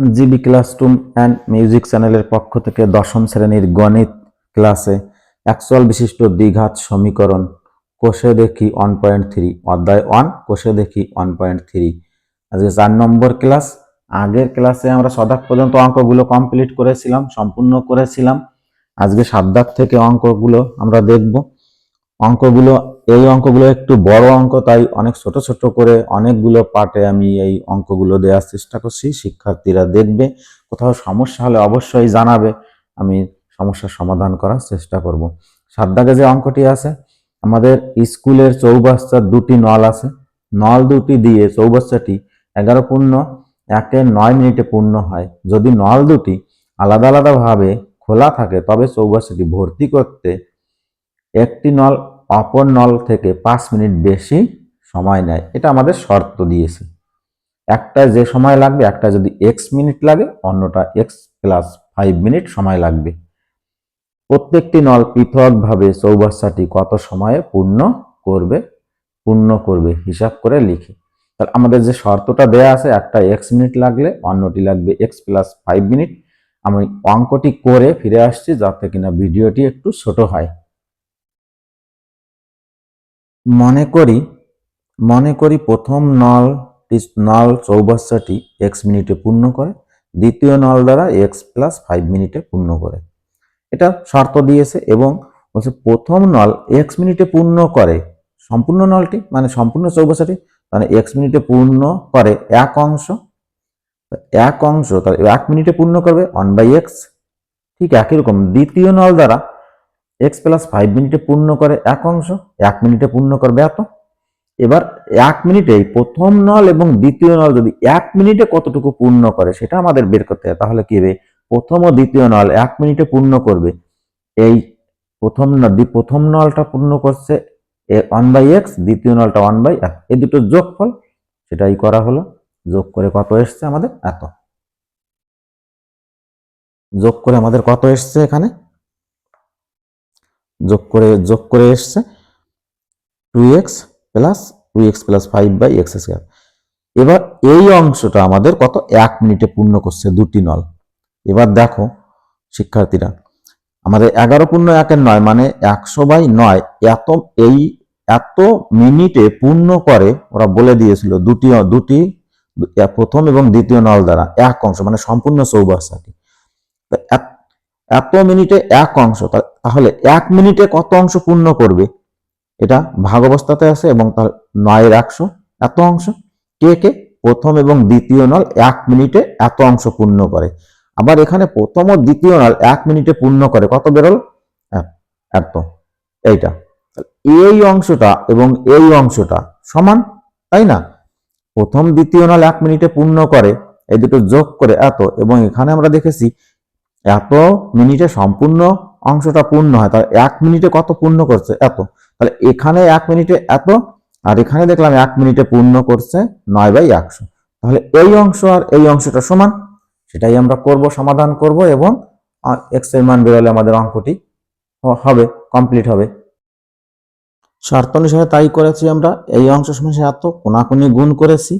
GB classroom and music চ্যানেলের পক্ষ থেকে দশম শ্রেণির গণিত ক্লাসে অ্যাকচুয়াল বিশিষ্ট দ্বিঘাত সমীকরণ, কোষে দেখি ওয়ান পয়েন্ট থ্রি অধ্যায় ওয়ান কোষে দেখি ওয়ান পয়েন্ট থ্রি আজকে চার নম্বর ক্লাস, আগের ক্লাসে আমরা সদাক পর্যন্ত অঙ্কগুলো কমপ্লিট করেছিলাম, সম্পূর্ণ করেছিলাম। আজকে সাত দাগ থেকে অঙ্কগুলো আমরা দেখব। অঙ্কগুলো এই অঙ্কগুলো একটু বড় অঙ্ক, তাই অনেক ছোট ছোট করে অনেকগুলো পার্টে আমি এই অঙ্কগুলো দেওয়ার চেষ্টা করছি। শিক্ষার্থীরা দেখবে, কোথাও সমস্যা হলে অবশ্যই জানাবে, আমি সমস্যার সমাধান করার চেষ্টা করব। সাত দাগে যে অঙ্কটি আছে, আমাদের স্কুলের চৌবাচ্চার দুটি নল আছে। নল দুটি দিয়ে চৌবাচ্চাটি এগারো পূর্ণ একের নয় মিনিটে পূর্ণ হয়। যদি নল দুটি আলাদা আলাদাভাবে খোলা থাকে, তবে চৌবাচ্চাটি ভর্তি করতে একটি নল অপর নল থেকে পাঁচ মিনিট বেশি সময় নেয়। এটা আমাদের শর্ত দিয়েছে। একটা যে সময় লাগবে, একটা যদি এক্স মিনিট লাগে, অন্যটা এক্স প্লাস ফাইভ মিনিট সময় লাগবে। প্রত্যেকটি নল পৃথকভাবে চৌবাচ্চাটি কত সময়ে পূর্ণ করবে পূর্ণ করবে, হিসাব করে লিখি। তাহলে আমাদের যে শর্তটা দেয়া আছে, একটা এক্স মিনিট লাগলে অন্যটি লাগবে এক্স প্লাস ফাইভ মিনিট। আমি অঙ্কটি করে ফিরে আসছি যাতে কিনা ভিডিওটি একটু ছোট হয়। মনে করি মনে করি প্রথম নল নল চৌবাচ্চাটি এক্স মিনিটে পূর্ণ করে, দ্বিতীয় নল দ্বারা এক্স প্লাস ফাইভ মিনিটে পূর্ণ করে। এটা শর্ত দিয়েছে এবং বলছে প্রথম নল এক্স মিনিটে পূর্ণ করে, সম্পূর্ণ নলটি মানে সম্পূর্ণ চৌবাচ্চাটি মানে এক্স মিনিটে পূর্ণ করে এক অংশ এক অংশ, তাহলে এক মিনিটে পূর্ণ করবে ওয়ান বাই এক্স ঠিক একই রকম। দ্বিতীয় নল দ্বারা এক্স প্লাস ফাইভ মিনিটে পূর্ণ করে এক অংশ, এক মিনিটে পূর্ণ করবে এত। এবার এক মিনিটেই প্রথম নল এবং দ্বিতীয় নল যদি এক মিনিটে কতটুকু পূর্ণ করে সেটা আমাদের বের করতে হবে। তাহলে কি হবে? প্রথম ও দ্বিতীয় নল এক মিনিটে পূর্ণ করবে। এই প্রথম ন- দ্বি- প্রথম নলটা পূর্ণ করছে ওয়ান বাই এক্স দ্বিতীয় নলটা ওয়ান বাই এক এই দুটো যোগফল, সেটাই করা হলো। যোগ করে কত এসছে আমাদের? এত। যোগ করে আমাদের কত এসছে এখানে? যোগ করে যোগ করে এসছে। Two x plus two x plus five by x square এবার এই অংশটা আমাদের কত? এক মিনিটে পূর্ণ করছে দুটি নল এবার দেখো শিক্ষার্থীরা, আমাদের এগারো পূর্ণ একের নয় মানে একশো বাই নয় এত, এই এত মিনিটে পূর্ণ করে ওরা বলে দিয়েছিল দুটি দুটি প্রথম এবং দ্বিতীয় নল দ্বারা এক অংশ মানে সম্পূর্ণ চৌবাচ্চাটি এত- মিনিটে এক অংশ তাহলে এক মিনিটে কত অংশ পূর্ণ করবে? এটা ভাগ অবস্থাতে আছে এবং তার নয়ের একশো, এত অংশ। কে কে? প্রথম এবং দ্বিতীয় নল এক মিনিটে এত অংশ পূর্ণ করে। আবার এখানে প্রথম ও দ্বিতীয় নল এক মিনিটে পূর্ণ করে। কত বেরোল? এত- এত। এইটা। এই অংশটা এবং এই অংশটা সমান, তাই না? প্রথম দ্বিতীয় নল এক মিনিটে পূর্ণ করে, এই দুটো যোগ করে এত এবং এখানে আমরা দেখেছি এত মিনিটে সম্পূর্ণ অংশটা পূর্ণ হয়, তাহলে এক মিনিটে কত পূর্ণ করছে? এত। তাহলে এখানে এক মিনিটে এত, আর এখানে দেখলাম এক মিনিটে পূর্ণ করছে নয় বাই একশো। তাহলে এই অংশ আর এই অংশটা সমান, সেটাই আমরা করব, সমাধান করব, এবং এক্সের মান বেরোলে আমাদের অঙ্কটি হবে কমপ্লিট হবে। শর্ত অনুসারে তাই করেছি আমরা, এই অংশ সমান এত, কোনাকুনি গুণ করেছি।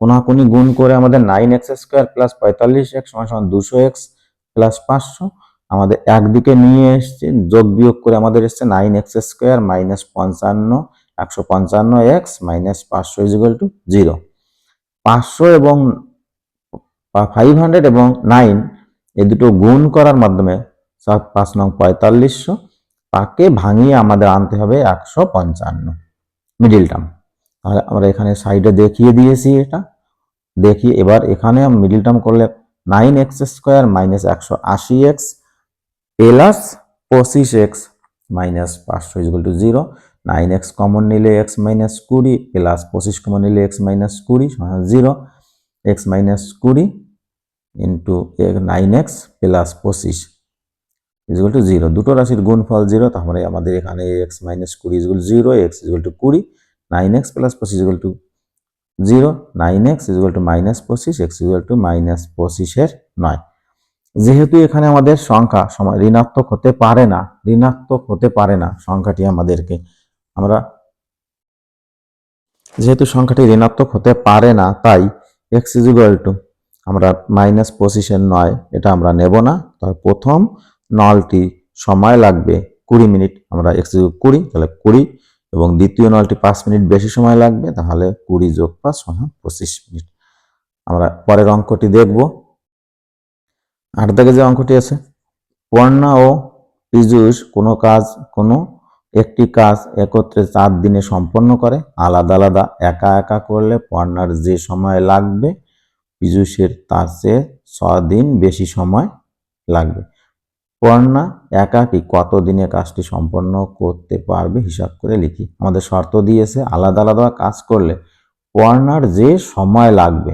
কোনাকুনি গুণ করে আমাদের নাইন এক্স স্কোয়ার প্লাস পঁয়তাল্লিশ এক্স সমান সমান দুশো এক্স প্লাস পাঁচশো। আমাদের একদিকে নিয়ে এসছে, যোগ বিয়োগ করে আমাদের এসছে নাইন এক্স স্কোয়ার মাইনাস পঞ্চান্ন, একশো পঞ্চান্ন এক্স মাইনাস পাঁচশো ইজিক্যাল টু জিরো পাঁচশো এবং ফাইভ হান্ড্রেড এবং নাইন এই দুটো গুণ করার মাধ্যমে সাত পাঁচ নং পঁয়তাল্লিশশো, তাকে ভাঙিয়ে আমাদের আনতে হবে একশো পঞ্চান্ন। মিডিল টার্ম তাহলে আমরা এখানে সাইডে দেখিয়ে দিয়েছি এটা। দেখি এবার এখানে মিডিল টার্ম করলে নাইন এক্স স্কোয়ার মাইনাস একশো আশি এক্স প্লাস পঁচিশ এক্স মাইনাস পাঁচশো is equal to zero nine X common নিলে এক্স মাইনাস কুড়ি প্লাস পঁচিশ কমন নিলে এক্স মাইনাস কুড়ি জিরো এক্স মাইনাস কুড়ি ইন্টু নাইন এক্স প্লাস পঁচিশ ইজগুল টু জিরো দুটো রাশির গুণফল জিরো তাহলে আমাদের এখানে এক্স মাইনাস কুড়ি equal zero x equal to কুড়ি। নাইন এক্স প্লাস পঁচিশ equal to zero, nine X equal to minus পঁচিশ, এক্স ইজুয়াল টু মাইনাস পঁচিশের নয়। যেহেতু এখানে আমাদের সংখ্যা সময় ঋণাত্মক হতে পারে না, ঋণাত্মক হতে পারে না সংখ্যাটি আমাদেরকে, আমরা যেহেতু সংখ্যাটি ঋণাত্মক হতে পারে না, তাই এক্স ইজুয়াল টু, আমরা মাইনাস পঁচিশের নয়, এটা আমরা নেব না। তার প্রথম নলটি সময় লাগবে কুড়ি মিনিট, আমরা এক্স কুড়ি, তাহলে কুড়ি এবং দ্বিতীয় নলটি পাঁচ মিনিট বেশি সময় লাগবে, তাহলে কুড়ি যোগ পাঁচ সমান পঁচিশ মিনিট। আমরা পরের অঙ্কটি দেখব। আট দাগে যে অঙ্কটি আছে, পর্ণা ও পীযূষ কোনো কাজ, কোনো একটি কাজ একত্রে চার দিনে সম্পন্ন করে, আলাদা আলাদা একা একা করলে পর্ণার যে সময় লাগবে, পীযূষের তার চেয়ে ছ দিন বেশি সময় লাগবে। পর্ণা একাকি কত দিনে কাজটি সম্পন্ন করতে পারবে হিসাব করে লিখি। আমাদের শর্ত দিয়েছে আলাদা আলাদা কাজ করলে পর্ণার যে সময় লাগবে,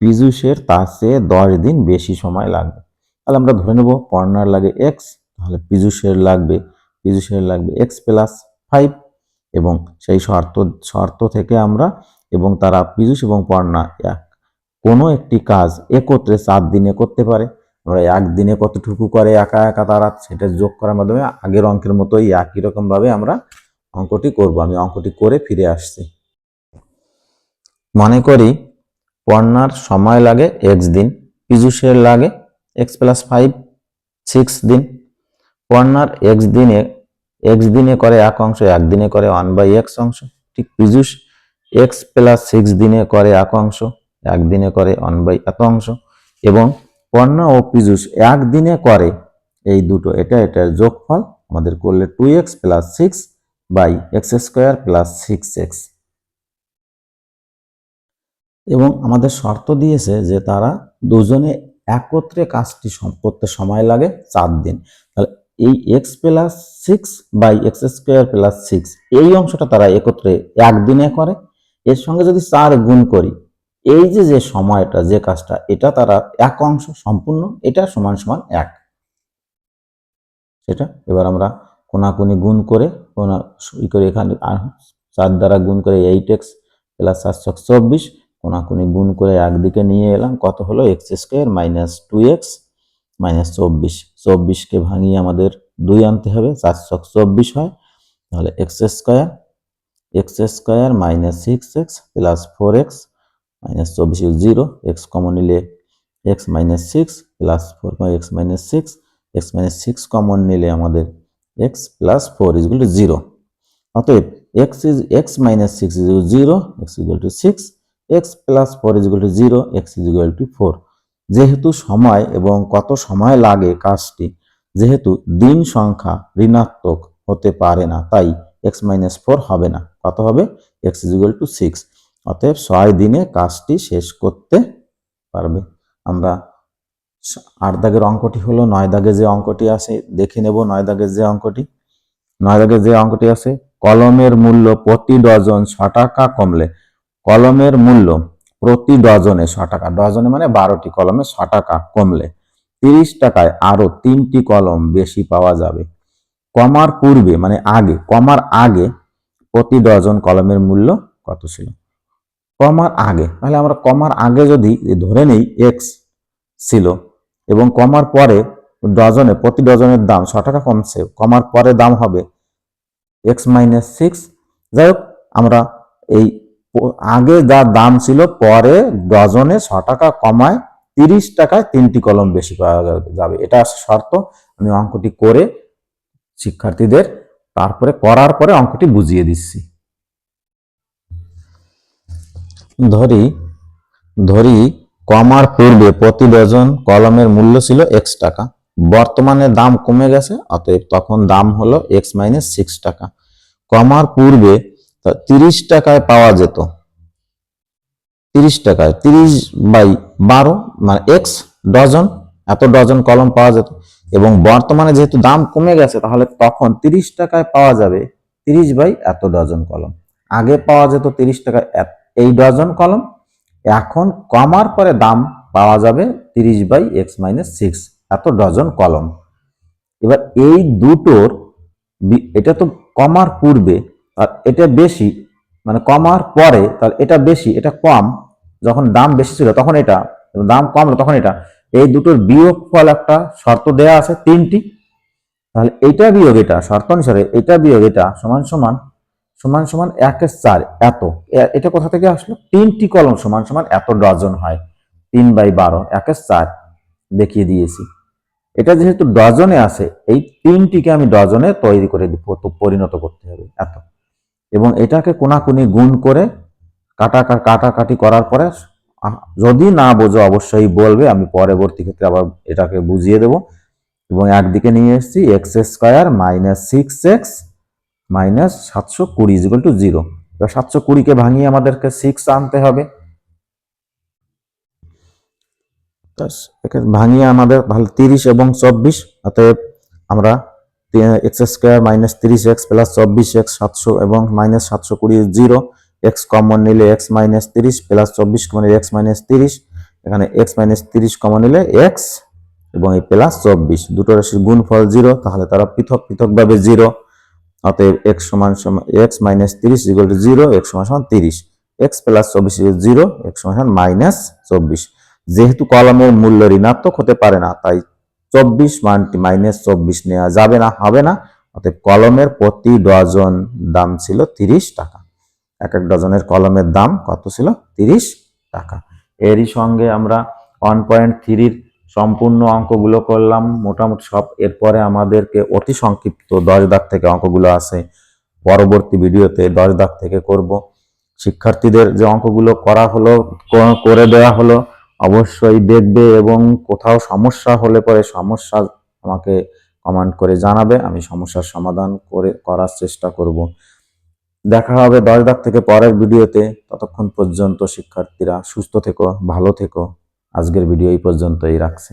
পীযূষের তার চেয়ে দশ দিন বেশি সময় লাগবে। তাহলে আমরা ধরে নেব পর্ণার লাগে এক্স তাহলে পীযূষের লাগবে পীযূষের লাগবে এক্স প্লাস ফাইভ এবং সেই শর্ত শর্ত থেকে আমরা এবং তারা পীযূষ এবং পর্ণা এক। কোনো একটি কাজ একত্রে চার দিনে করতে পারে। আমরা একদিনে কতটুকু করে একা একা তারা সেটা যোগ করার মাধ্যমে আগের অঙ্কের মতোই একই রকমভাবে আমরা অঙ্কটি করব। আমি অঙ্কটি করে ফিরে আসছি। মনে করি পর্ণার সময় লাগে এক্স দিন পীযূষের লাগে এক্স প্লাস ফাইভ সিক্স দিন। পর্ণার এক্স দিনে এক্স দিনে করে এক অংশ, একদিনে করে ওয়ান বাই এক্স অংশ। ঠিক পীযূষ এক্স প্লাস সিক্স দিনে করে এক অংশ, একদিনে করে ওয়ান বাই এত অংশ। এবং পর্ণা ও পীযূষ একদিনে করে এই দুটো। এটা এটার যোগফল আমাদের করলে two x plus six by x square plus six x এবং আমাদের শর্ত দিয়েছে যে তারা দুজনে একত্রে কাজটি করতে সময় লাগে চার দিন। তাহলে এই x plus six by x square plus six এই অংশটা তারা একত্রে একদিনে করে। এর সঙ্গে যদি চার গুণ করি এই যে যে সময়টা, যে কাজটা, এটা তারা এক অংশ সম্পূর্ণ, এটা সমান সমান এক। সেটা এবার আমরা কোনাকুনি গুণ করে, কোনা, ই করে এখানে চার দ্বারা গুণ করে এইট এক্স প্লাস সাতশো চব্বিশ, কোনাকুনি গুণ করে একদিকে নিয়ে এলাম, কত হলো? X square minus two x minus চব্বিশ। চব্বিশকে ভাঙিয়ে আমাদের দুই আনতে হবে চারশো চব্বিশ হয়, তাহলে x square x square minus six x plus four x minus চব্বিশ জিরো এক্স কমন নিলে x minus six plus four x minus six x minus six common নিলে আমাদের x plus four is to zero অতএব x is x minus six is zero x equal to six x plus four is to zero x is equal to four যেহেতু সময় এবং কত সময় লাগে কাজটি, যেহেতু দিন সংখ্যা ঋণাত্মক হতে পারে না, তাই এক্স মাইনাস ফোর হবে না। কত হবে? X is equal to six অতএব ছয় দিনে কাজটি শেষ করতে পারবে। আমরা আট দাগের অঙ্কটি হলো, নয় দাগে যে অঙ্কটি আছে, দেখে নেব নয় দাগের যে অঙ্কটি। নয় দাগের যে অঙ্কটি আছে, কলমের মূল্য প্রতি ডজন ছ টাকা কমলে, কলমের মূল্য প্রতি ডজনে ছ টাকা, ডজনে মানে বারোটি, কলমে ছ টাকা কমলে। তিরিশ টাকায় আরও তিনটি কলম বেশি পাওয়া যাবে। কমার পূর্বে মানে আগে, কমার আগে প্রতি ডজন কলমের মূল্য কত ছিল? কমার আগে, তাহলে আমরা কমার আগে যদি ধরে নেই এক্স ছিল এবং কমার পরে ডজনে, প্রতি ডজনের দাম ছ টাকা কমছে, কমার পরে দাম হবে এক্স মাইনাস সিক্স যাই হোক, আমরা এই আগে যা দাম ছিল পরে ডজনে ছ টাকা কমায় তিরিশ টাকায় তিনটি কলম বেশি পাওয়া যাবে। এটা শর্ত। আমি অঙ্কটি করে শিক্ষার্থীদের তারপরে করার পরে অঙ্কটি বুঝিয়ে দিচ্ছি। ধরি ধরি কমার পূর্বে প্রতি ডজন কলমের মূল্য ছিল এক্স টাকা। বর্তমানে দাম কমে গেছে, অতএব তখন দাম হলো এক্স মাইনাস সিক্স টাকা। কমার পূর্বে তিরিশ টাকায় পাওয়া যেত। তিরিশ টাকায়, তিরিশ বাই বারো মানে এক্স ডজন, এত ডজন কলম পাওয়া যেত। এবং বর্তমানে যেহেতু দাম কমে গেছে, তাহলে তখন তিরিশ টাকায় পাওয়া যাবে তিরিশ বাই এত ডজন কলম। আগে পাওয়া যেত তিরিশ টাকায় এই ডজন কলম, এখন কমার পরে দাম পাওয়া যাবে তিরিশ বাই এক্স মাইনাস সিক্স, এত ডজন কলম। এবার এই দুটোর এটা তো কমার পূর্বে, আর এটা বেশি মানে কমার পরে তাহলে এটা বেশি, এটা কম, যখন দাম বেশি ছিল তখন এটা দাম কমলো তখন এটা। এই দুটোর বিয়োগ ফল একটা শর্ত দেয়া আছে তিনটি, তাহলে এইটা বিয়োগ এটা, শর্ত অনুসারে এটা বিয়োগ এটা সমান সমান সমান সমান একের চার এত। এটা কোথা থেকে আসলো? তিনটি কলম সমান সমান এত ডজন হয়। তিন বাই বারো একের চার। দেখিয়ে দিয়েছি। এটা যেহেতু ডজনে আছে, এই তিনটিকে আমি ডজনে তৈরি করে পরিণত করতে হবে, এত। এবং এটাকে কোনাকুনি গুণ করে কাটা, কাটাকাটি করার পরে যদি না বোঝো অবশ্যই বলবে, আমি পরবর্তী ক্ষেত্রে আবার এটাকে বুঝিয়ে দেব। এবং একদিকে নিয়ে এসেছি, x square minus six x minus সাতশো কুড়ি ইজিক্যাল টু জিরো এবার সাতশো কুড়িকে ভাঙিয়ে আমাদেরকে সিক্স আনতে হবে। ভাঙিয়ে আমাদের তাহলে তিরিশ এবং চব্বিশ, অতএব আমরা এক্স স্কোয়ার মাইনাস তিরিশ এক্স প্লাস চব্বিশ এক্স সাতশো এবং মাইনাস সাতশো কুড়ি জিরো এক্স কমন নিলে এক্স মাইনাস তিরিশ প্লাস চব্বিশ কমন নিলে এক্স মাইনাস তিরিশ। এখানে এক্স মাইনাস তিরিশ কমন নিলে এক্স এবং এই প্লাস চব্বিশ। দুটো রাশির গুণফল জিরো তাহলে তারা পৃথক পৃথকভাবে জিরো অতএব এক্স সমান সমান এক্স মাইনাস তিরিশ ইকুয়াল টু জিরো এক্স সমান সমান তিরিশ। এক্স প্লাস চব্বিশ জিরো এক্স সমান সমান মাইনাস চব্বিশ। যেহেতু কলমের মূল্য ঋণাত্মক হতে পারে না, তাই চব্বিশ মানটি মাইনাস চব্বিশ নেওয়া যাবে না, হবে না। অতএব কলমের প্রতি ডজন দাম ছিল তিরিশ টাকা। এক এক ডজনের কলমের দাম কত ছিল? তিরিশ টাকা। এরই সঙ্গে আমরা ওয়ান পয়েন্ট থ্রির সম্পূর্ণ অঙ্কগুলো করলাম। মোটামুটি সব এরপরে আমাদেরকে অতি সংক্ষিপ্ত দশ দাগ থেকে অঙ্কগুলো আছে। পরবর্তী ভিডিওতে দশ দাগ থেকে করব। শিক্ষার্থীদের যে অঙ্কগুলো করা হলো, করে দেওয়া হলো, অবশ্যই দেখবে এবং কোথাও সমস্যা হলে পরে সমস্যা আমাকে কমেন্ট করে জানাবে। আমি সমস্যার সমাধান করে, করার চেষ্টা করব। দেখা হবে দশ দাগ থেকে পরের ভিডিওতে। ততক্ষণ পর্যন্ত শিক্ষার্থীরা সুস্থ থেকো, ভালো থেকো। আজকের ভিডিও এই পর্যন্তই রাখছি।